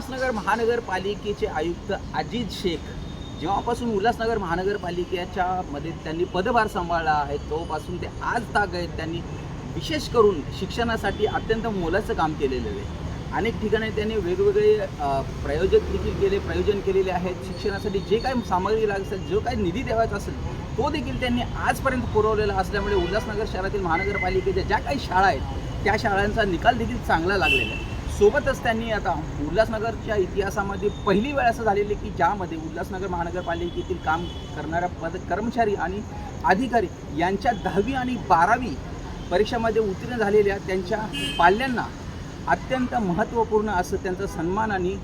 उल्हासनगर महानगरपालिकेचे आयुक्त अजित शेख जेव्हापासून उल्हासनगर महानगरपालिकेच्या मध्ये त्यांनी पदभार सांभाळला आहे तोपासून ते आज ताग आहेत. त्यांनी विशेष करून शिक्षणासाठी अत्यंत मोलाचं काम केलेलं आहे. अनेक ठिकाणी त्यांनी वेगवेगळे प्रायोजक प्रयोजक देखील केले प्रयोजन केलेले आहेत. शिक्षणासाठी जे काही सामग्री लागत असेल जो काही निधी द्यावायचा असेल तो देखील त्यांनी आजपर्यंत पुरवलेला असल्यामुळे उल्हासनगर शहरातील महानगरपालिकेच्या ज्या काही शाळा आहेत त्या शाळांचा निकाल देखील चांगला लागलेला आहे. सोबतच त्यांनी आता उल्हासनगरच्या इतिहासामध्ये पहिली वेळ असं झालेली आहे की ज्यामध्ये उल्हासनगर महानगरपालिकेतील काम करणाऱ्या पद कर्मचारी आणि अधिकारी यांच्या दहावी आणि बारावी परीक्षामध्ये उत्तीर्ण झालेल्या त्यांच्या पाल्यांना अत्यंत महत्त्वपूर्ण असं त्यांचा सन्मान आणि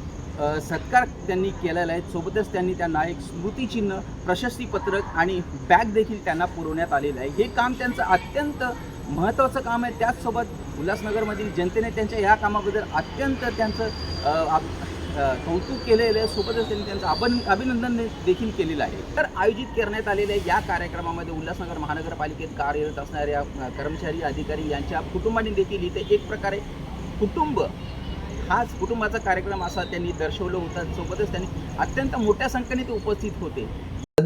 सत्कार त्यांनी केलेला आहे. सोबतच त्यांनी त्यांना एक स्मृतिचिन्ह प्रशस्तीपत्रक आणि बॅग देखील त्यांना पुरवण्यात आलेलं आहे. हे काम त्यांचं अत्यंत महत्त्वाचं काम आहे त्याचसोबत उल्हासनगरमधील जनतेने त्यांच्या या कामाबद्दल अत्यंत त्यांचं कौतुक केलेलं आहे. सोबतच त्यांनी त्यांचं अभन अभिनंदन देखील केलेलं आहे. तर आयोजित करण्यात आलेल्या या कार्यक्रमामध्ये उल्हासनगर महानगरपालिकेत कार्यरत असणाऱ्या कर्मचारी अधिकारी यांच्या कुटुंबांनी देखील इथे एक प्रकारे कुटुंब हाच कुटुंबाचा कार्यक्रम असा त्यांनी दर्शवलं होतं. सोबतच त्यांनी अत्यंत मोठ्या संख्येने ते उपस्थित होते.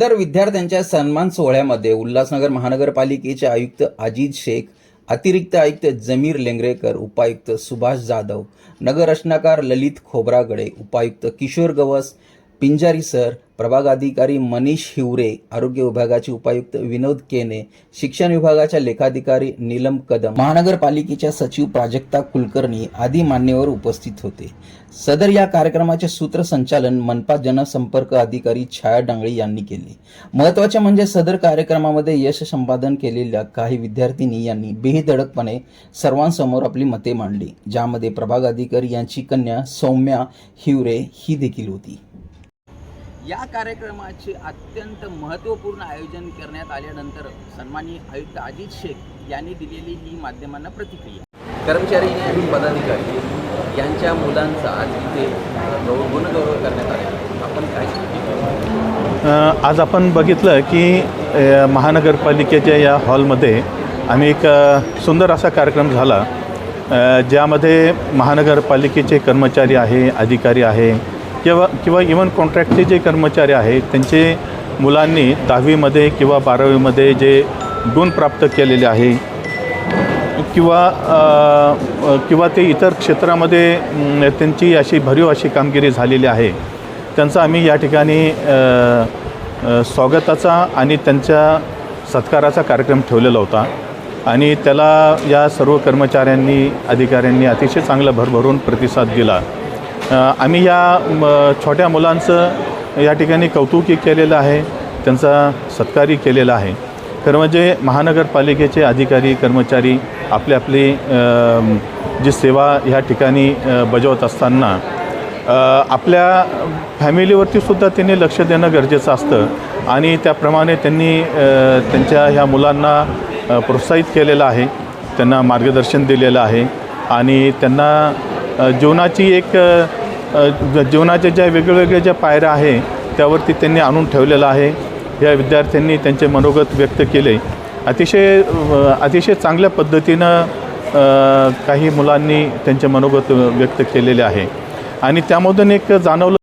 सदर विद्यार्थ्यांच्या सन्मान सोहळ्यामध्ये उल्हासनगर महानगरपालिकेचे आयुक्त अजित शेख अतिरिक्त आयुक्त जमीर लेंगरेकर उपायुक्त सुभाष जाधव नगर रचनाकार ललित खोब्रागडे उपायुक्त किशोर गवस पिंजारी सर प्रभाग अधिकारी मनीष हिवरे आरोग्य विभागाचे उपायुक्त विनोद केने शिक्षण विभागाच्या लेखाधिकारी नीलम कदम महानगरपालिकेच्या सचिव प्राजक्ता कुलकर्णी आदी मान्यवर उपस्थित होते. सदर या कार्यक्रमाचे सूत्रसंचालन मनपा जनसंपर्क अधिकारी छाया डांगळे यांनी केले. महत्त्वाचे म्हणजे सदर कार्यक्रमामध्ये यश संपादन केलेल्या काही विद्यार्थिनी यांनी बेहिधडकपणे सर्वांसमोर आपली मते मांडली ज्यामध्ये प्रभाग अधिकारी यांची कन्या सौम्या हिवरे ही देखील होती. या कार्यक्रमाचे अत्यंत महत्त्वपूर्ण आयोजन करण्यात आल्यानंतर सन्माननीय आयुक्त अजित शेख यांनी दिलेली ही माध्यमांना प्रतिक्रिया. कर्मचारी आणि पदाधिकारी यांच्या मुलांचा आज इथे गुणगौरव करण्यात आला. आपण काय आज आपण बघितलं की महानगरपालिकेच्या या हॉलमध्ये आम्ही एक सुंदर असा कार्यक्रम झाला. ज्यामध्ये महानगरपालिकेचे कर्मचारी आहे अधिकारी आहे किंवा किंवा इवन कॉन्ट्रॅक्टचे जे कर्मचारी आहेत त्यांचे मुलांनी दहावीमध्ये किंवा बारावीमध्ये जे गुण प्राप्त केलेले आहे किंवा किंवा ते इतर क्षेत्रामध्ये त्यांची अशी भरीव अशी कामगिरी झालेली आहे त्यांचा आम्ही या ठिकाणी स्वागताचा आणि त्यांच्या सत्काराचा कार्यक्रम ठेवलेला होता. आणि त्याला या सर्व कर्मचाऱ्यांनी अधिकाऱ्यांनी अतिशय चांगला भरभरून प्रतिसाद दिला. आम्ही या म, छोट्या मुलांचं या ठिकाणी कौतुकी केलेलं आहे. त्यांचा सत्कारही केलेला आहे. खरं म्हणजे महानगरपालिकेचे अधिकारी कर्मचारी आपली आपली जी सेवा ह्या ठिकाणी बजावत असताना आपल्या फॅमिलीवरती सुद्धा त्यांनी लक्ष देणं गरजेचं असतं. आणि त्याप्रमाणे त्यांनी त्यांच्या ह्या मुलांना प्रोत्साहित केलेलं आहे. त्यांना मार्गदर्शन दिलेलं आहे. आणि त्यांना जीवनाची एक जीवनाच्या ज्या वेगवेगळ्या ज्या पायऱ्या आहे त्यावरती त्यांनी आणून ठेवलेलं आहे. या विद्यार्थ्यांनी त्यांचे मनोगत व्यक्त केले. अतिशय अतिशय चांगल्या पद्धतीनं काही मुलांनी त्यांचे मनोगत व्यक्त केलेले आहे. आणि त्यामधून एक जाणवलं